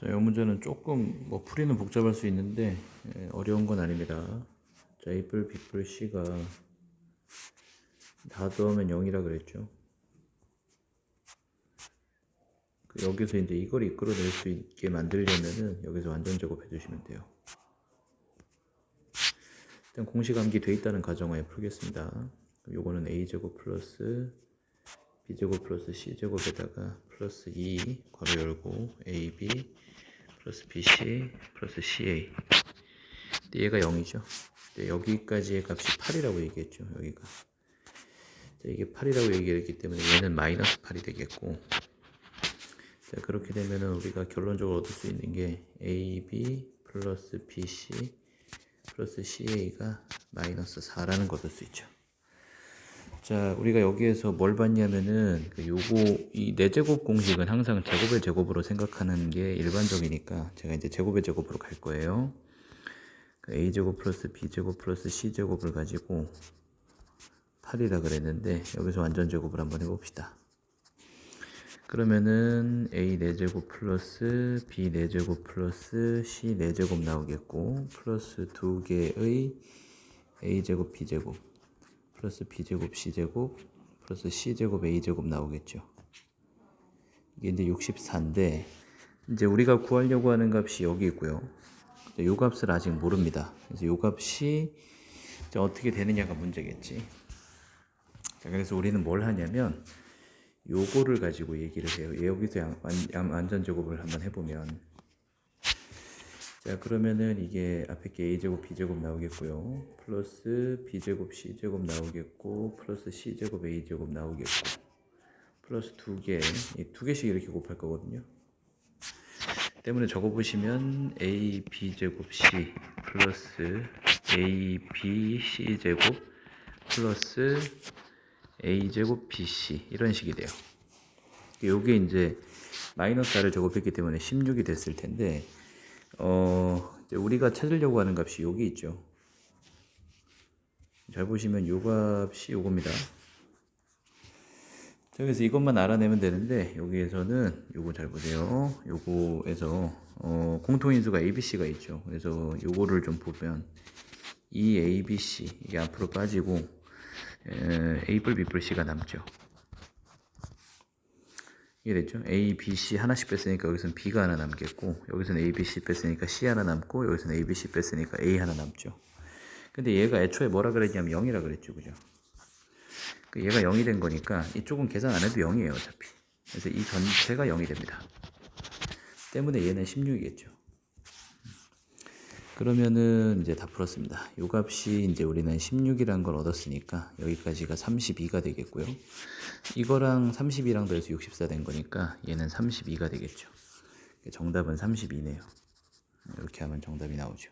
자, 이 문제는 조금 뭐 풀이는 복잡할 수 있는데 예, 어려운 건 아닙니다. 자, A뿔, B뿔, C가 다 더하면 0이라 그랬죠. 그 여기서 이제 이걸 이끌어낼 수 있게 만들려면은 여기서 완전 제곱해 주시면 돼요. 일단 공식 암기 돼 있다는 가정하에 풀겠습니다. 요거는 a제곱 플러스 b제곱 플러스 c제곱에다가 플러스 2 괄호 열고 ab 플러스 bc 플러스 ca 얘가 0이죠. 여기까지의 값이 8이라고 얘기했죠. 여기가 자, 이게 8이라고 얘기했기 때문에 얘는 마이너스 8이 되겠고 자, 그렇게 되면은 우리가 결론적으로 얻을 수 있는 게 ab 플러스 bc 플러스 CA가 마이너스 4라는 거 얻을 수 있죠. 자, 우리가 여기에서 뭘 봤냐면은 그 요거 이 4제곱 공식은 항상 제곱의 제곱으로 생각하는 게 일반적이니까 제가 이제 제곱의 제곱으로 갈 거예요. 그 A제곱 플러스 B제곱 플러스 C제곱을 가지고 8이라 그랬는데 여기서 완전 제곱을 한번 해봅시다. 그러면은 a 4제곱 플러스 b 4제곱 플러스 c 4제곱 나오겠고 플러스 2개의 a제곱 b제곱 플러스 b제곱 c제곱 플러스 c제곱 a제곱 나오겠죠. 이게 이제 64인데 이제 우리가 구하려고 하는 값이 여기 있고요. 이 값을 아직 모릅니다. 그래서 이 값이 어떻게 되느냐가 문제겠지. 자, 그래서 우리는 뭘 하냐면 요거를 가지고 얘기를 해요. 여기서 양, 양, 완전 제곱을 한번 해보면 자 그러면은 이게 앞에 게 a제곱 b제곱 나오겠고요. 플러스 b제곱 c제곱 나오겠고 플러스 c제곱 a제곱 나오겠고 플러스 두개두 개씩 이렇게 곱할 거거든요. 때문에 적어 보시면 a b제곱 c 플러스 a b c제곱 플러스 a제곱 bc 이런 식이 돼요. 요게 이제 마이너스 4를 적업했기 때문에 16이 됐을 텐데 우리가 찾으려고 하는 값이 여기 있죠. 잘 보시면 요 값이 요겁니다. 자, 그래서 이것만 알아내면 되는데 여기에서는 요거 잘 보세요. 요거에서 어, 공통인수가 ABC가 있죠. 그래서 요거를 좀 보면 이 ABC 이게 앞으로 빠지고 에, A뿔 B뿔 C가 남죠. 이해됐죠? A, B, C 하나씩 뺐으니까 여기서는 B가 하나 남겠고 여기서는 A, B, C 뺐으니까 C 하나 남고 여기서는 A, B, C 뺐으니까 A 하나 남죠. 근데 얘가 애초에 뭐라 그랬냐면 0이라 그랬죠. 그죠? 그 얘가 0이 된 거니까 이쪽은 계산 안 해도 0이에요. 어차피. 그래서 이 전체가 0이 됩니다. 때문에 얘는 16이겠죠. 그러면은 이제 다 풀었습니다. 요 값이 이제 우리는 16이라는 걸 얻었으니까 여기까지가 32가 되겠고요. 이거랑 32랑 더해서 64 된 거니까 얘는 32가 되겠죠. 정답은 32네요. 이렇게 하면 정답이 나오죠.